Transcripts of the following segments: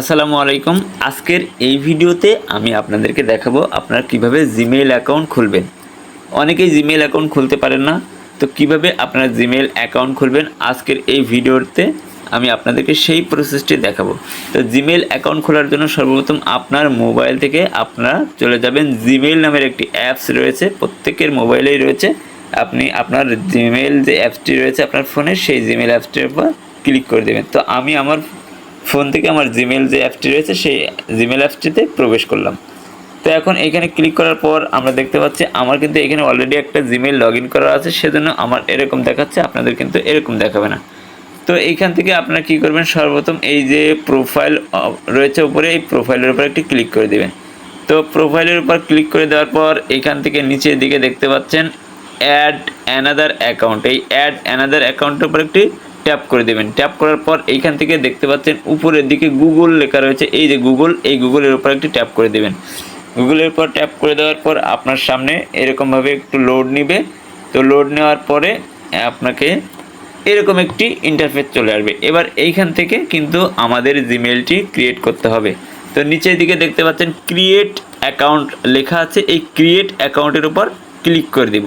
আসসালামু আলাইকুম। আজকের এই ভিডিওতে আমি আপনাদেরকে দেখাবো আপনারা কীভাবে জিমেইল অ্যাকাউন্ট খুলবেন। অনেকেই জিমেইল অ্যাকাউন্ট খুলতে পারেন না। তো কীভাবে আপনারা জিমেইল অ্যাকাউন্ট খুলবেন আজকের এই ভিডিওতে আমি আপনাদেরকে সেই প্রসেসটি দেখাবো। তো জিমেইল অ্যাকাউন্ট খোলার জন্য সর্বপ্রথম আপনার মোবাইল থেকে আপনারা চলে যাবেন। জিমেইল নামের একটি অ্যাপস রয়েছে, প্রত্যেকের মোবাইলেই রয়েছে। আপনি আপনার জিমেইল যে অ্যাপসটি রয়েছে আপনার ফোনে সেই জিমেইল অ্যাপসটির উপর ক্লিক করে দেবেন। তো আমি আমার ফোন থেকে আমার জিমেল যে অ্যাপটি রয়েছে, সেই জিমেল অ্যাপসটিতে প্রবেশ করলাম। তো এখন এখানে ক্লিক করার পর আমরা দেখতে পাচ্ছি, আমার কিন্তু এখানে অলরেডি একটা জিমেল লগ ইন করা আছে, সেজন্য আমার এরকম দেখাচ্ছে, আপনাদের কিন্তু এরকম দেখাবে না। তো এইখান থেকে আপনারা কী করবেন, সর্বপ্রথম এই যে প্রোফাইল রয়েছে উপরে, এই প্রোফাইলের উপর একটি ক্লিক করে দেবেন। তো প্রোফাইলের উপর ক্লিক করে দেওয়ার পর এখান থেকে নিচের দিকে দেখতে পাচ্ছেন অ্যাড অ্যানাদার অ্যাকাউন্ট এই অ্যাড অ্যানাদার অ্যাকাউন্টের উপর একটি ট্যাপ করে দেবেন। ট্যাপ করার পর এইখান থেকে দেখতে পাচ্ছেন উপরের দিকে গুগল লেখা রয়েছে। এই যে গুগল, এই গুগলের উপর একটি ট্যাপ করে দেবেন। গুগলের উপর ট্যাপ করে দেওয়ার পর আপনার সামনে এরকমভাবে একটু লোড নিবে। তো লোড নেওয়ার পরে আপনাকে এরকম একটি ইন্টারফেস চলে আসবে। এবার এইখান থেকে কিন্তু আমাদের জিমেলটি ক্রিয়েট করতে হবে। তো নিচের দিকে দেখতে পাচ্ছেন ক্রিয়েট অ্যাকাউন্ট লেখা আছে। এই ক্রিয়েট অ্যাকাউন্টের উপর ক্লিক করে দিব।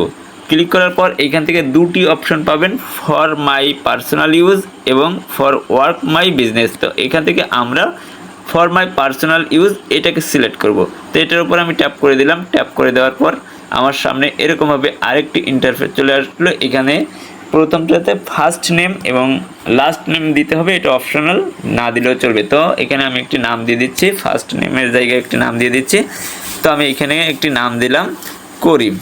ক্লিক করার পর এইখান থেকে দুটি অপশন পাবেন ফর মাই পার্সোনাল ইউজ এবং ফর ওয়ার্ক মাই বিজনেস। তো এখান থেকে আমরা ফর মাই পার্সোনাল ইউজ এটাকে সিলেক্ট করব। তো এটার উপর আমি ট্যাপ করে দিলাম। ট্যাপ করে দেওয়ার পর আমার সামনে এরকমভাবে আরেকটি ইন্টারফেস চলে আসলো। এখানে প্রথমটাতে ফার্স্ট নেম এবং লাস্ট নেম দিতে হবে। এটা অপশনাল না দিলেও চলবে। তো এখানে আমি একটি নাম দিয়ে দিচ্ছি। ফার্স্ট নেমের জায়গায় একটি নাম দিয়ে দিচ্ছি। তো আমি এখানে একটি নাম দিলাম করিম।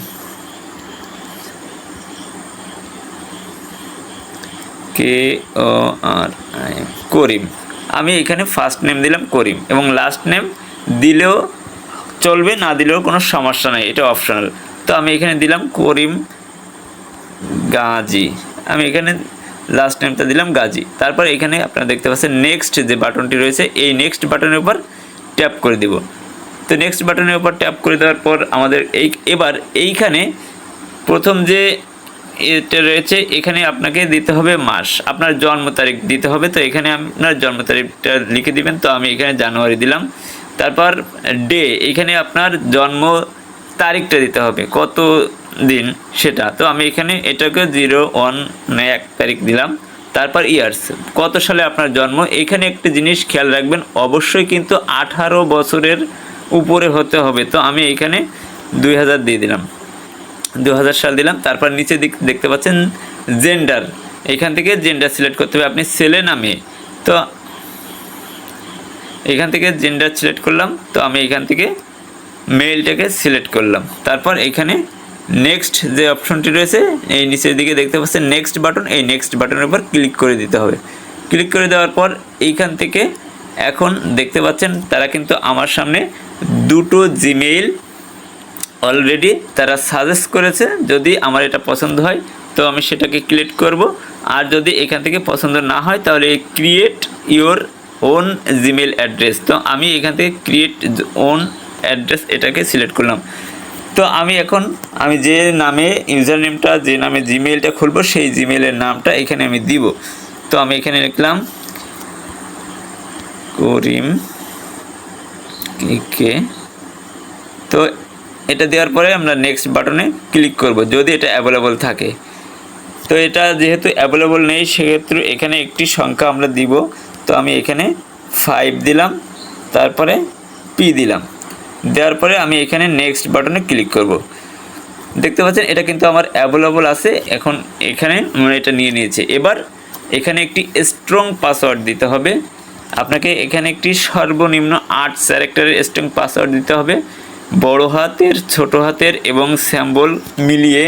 কে ও আর করিম। আমি এখানে ফার্স্ট নেম দিলাম করিম এবং লাস্ট নেম দিলেও চলবে, না দিলেও কোনো সমস্যা নেই, এটা অপশনাল তো আমি এখানে দিলাম করিম গাজী। আমি এখানে লাস্ট নেমটা দিলাম গাজী। তারপর এখানে আপনারা দেখতে পাচ্ছেন নেক্সট যে বাটনটি রয়েছে, এই নেক্সট বাটনের উপর ট্যাপ করে দিব। তো নেক্সট বাটনের উপর ট্যাপ করে দেওয়ার পর আমাদের এই, এবার এইখানে প্রথম যে এটা রয়েছে, এখানে আপনাকে দিতে হবে মাস। আপনার জন্ম তারিখ দিতে হবে, তো এখানে আপনার জন্ম তারিখটা লিখে দিবেন, তো আমি এখানে জানুয়ারি দিলাম। তারপর ডে, এখানে আপনার জন্ম তারিখটা দিতে হবে, কত দিন সেটা। তো আমি এখানে এটাকে জিরো, ওয়ান এক তারিখ দিলাম। তারপর ইয়ার্স, কত সালে আপনার জন্ম, এখানে একটি জিনিস খেয়াল রাখবেন, অবশ্যই কিন্তু আঠারো বছরের উপরে হতে হবে। তো আমি এখানে দুই হাজার দিয়ে দিলাম। দু হাজার সাল দিলাম। তারপর নিচে দিক দেখতে পাচ্ছেন জেন্ডার এখান থেকে জেন্ডার সিলেক্ট করতে হবে। আপনি ছেলে না মেয়ে তো এখান থেকে জেন্ডার সিলেক্ট করলাম। তো আমি এখান থেকে মেলটাকে সিলেক্ট করলাম। তারপর এখানে নেক্সট যে অপশনটি রয়েছে, এই নিচের দিকে দেখতে পাচ্ছেন নেক্সট বাটন এই নেক্সট বাটনের উপর ক্লিক করে দিতে হবে। ক্লিক করে দেওয়ার পর এইখান থেকে এখন দেখতে পাচ্ছেন তারা কিন্তু আমার সামনে দুটো জিমেইল অলরেডি তারা সাজেস্ট করেছে যদি আমার এটা পছন্দ হয়, তো আমি সেটাকে ক্রিয়েট করব। আর যদি এখান থেকে পছন্দ না হয়, তাহলে create your own Gmail address তো আমি এখান থেকে ক্রিয়েট ওন অ্যাড্রেস এটাকে সিলেক্ট করলাম। তো আমি এখন, আমি যে নামে ইউজার নেমটা যে নামে জিমেলটা খুলবো, সেই জিমেলের নামটা এখানে আমি দিব। তো আমি এখানে লিখলাম, করিম কে। তো এটা দেওয়ার পরে আমরা নেক্সট বাটনে ক্লিক করব, যদি এটা অ্যাভেলেবল থাকে। তো এটা যেহেতু অ্যাভেলেবল নেই, সেক্ষেত্রে এখানে একটি সংখ্যা আমরা দিব। তো আমি এখানে ফাইভ দিলাম, তারপরে পি দিলাম। দেওয়ার পরে আমি এখানে নেক্সট বাটনে ক্লিক করব। দেখতে পাচ্ছেন, এটা কিন্তু আমার অ্যাভেলেবল আছে, এখন এখানে মানে এটা নিয়ে নিয়েছে। এবার এখানে একটি স্ট্রং পাসওয়ার্ড দিতে হবে। আপনাকে এখানে একটি সর্বনিম্ন আট ক্যারেক্টারের স্ট্রং পাসওয়ার্ড দিতে হবে। বড় হাতের, ছোট হাতের এবং স্যাম্বল মিলিয়ে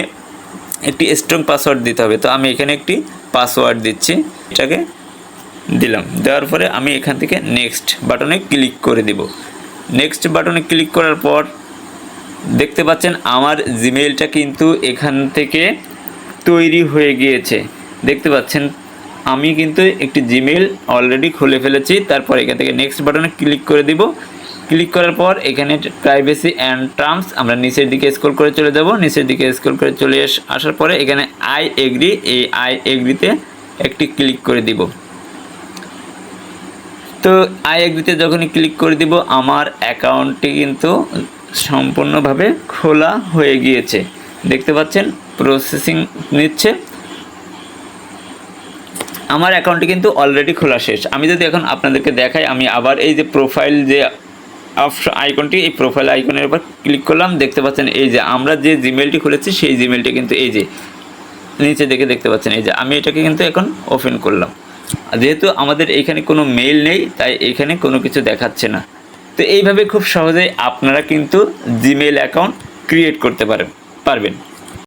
একটি স্ট্রং পাসওয়ার্ড দিতে হবে। তো আমি এখানে একটি পাসওয়ার্ড দিচ্ছি, এটাকে দিলাম। দেওয়ার পরে আমি এখান থেকে নেক্সট বাটনে ক্লিক করে দিব। নেক্সট বাটনে ক্লিক করার পর দেখতে পাচ্ছেন আমার জিমেইলটা কিন্তু এখান থেকে তৈরি হয়ে গিয়েছে। দেখতে পাচ্ছেন, আমি কিন্তু একটি জিমেইল অলরেডি খুলে ফেলেছি। তারপর এখান থেকে নেক্সট বাটনে ক্লিক করে দিব। ক্লিক করার পর এখানে প্রাইভেসি অ্যান্ড টার্মস আমরা নিচের দিকে স্ক্রল করে চলে যাব। নিচের দিকে স্ক্রল করে চলে আস- আসার পরে এখানে আই এগ্রি এই আই এগ্রিতে একটি ক্লিক করে দিব। তো আই এগ্রিতে যখনই ক্লিক করে দিব, আমার অ্যাকাউন্টটি কিন্তু সম্পূর্ণভাবে খোলা হয়ে গিয়েছে। দেখতে পাচ্ছেন প্রসেসিং নিচ্ছে। আমার অ্যাকাউন্টটি কিন্তু অলরেডি খোলা শেষ। আমি যদি এখন আপনাদেরকে দেখাই, আমি আবার এই যে প্রোফাইল যে অপশন আইকনটি এই প্রোফাইল আইকনের উপর ক্লিক করলাম, দেখতে পাচ্ছেন এই যে আমরা যে জিমেলটি খুলেছি, সেই জিমেলটি কিন্তু এই যে নিচে দেখে দেখতে পাচ্ছেন, এই যে আমি এটাকে কিন্তু এখন ওপেন করলাম। যেহেতু আমাদের এখানে কোনো মেইল নেই, তাই এখানে কোনো কিছু দেখাচ্ছে না। তো এইভাবে খুব সহজেই আপনারা কিন্তু জিমেল অ্যাকাউন্ট ক্রিয়েট করতে পারেন, পারবেন।